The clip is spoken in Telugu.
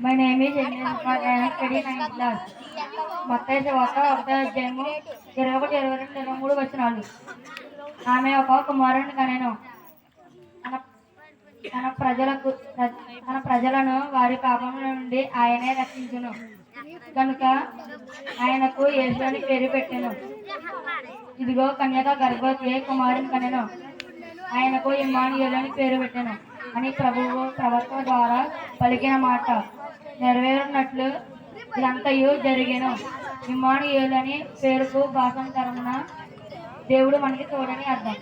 My name is study ninth class Mattayi ఒక అధ్యాయము ఇరవై ఒకటి ఇరవై రెండు ఇరవై మూడు వచ్చినాలు ఆమె ఒక కుమారుని కనెను. తన తన ప్రజలకు తన ప్రజలను వారి పాపముల నుండి ఆయనే రక్షించును. కనుక ఆయనకు యేసు అని పేరు పెట్టాను. ఇదిగో కన్యక గర్భవతి కుమారుని కనెను. ఆయనకు ఇమ్మానుయేలు అని పేరు పెట్టాను. అని ప్రభువు ప్రవక్త ద్వారా పలికిన మాట. నెరవేరున్నట్లు ఇదంతయు జరిగెను. ఇమ్మానుయేలు అని పేరుకు భాషాంతరమున దేవుడు మనకి తోడని అర్థం.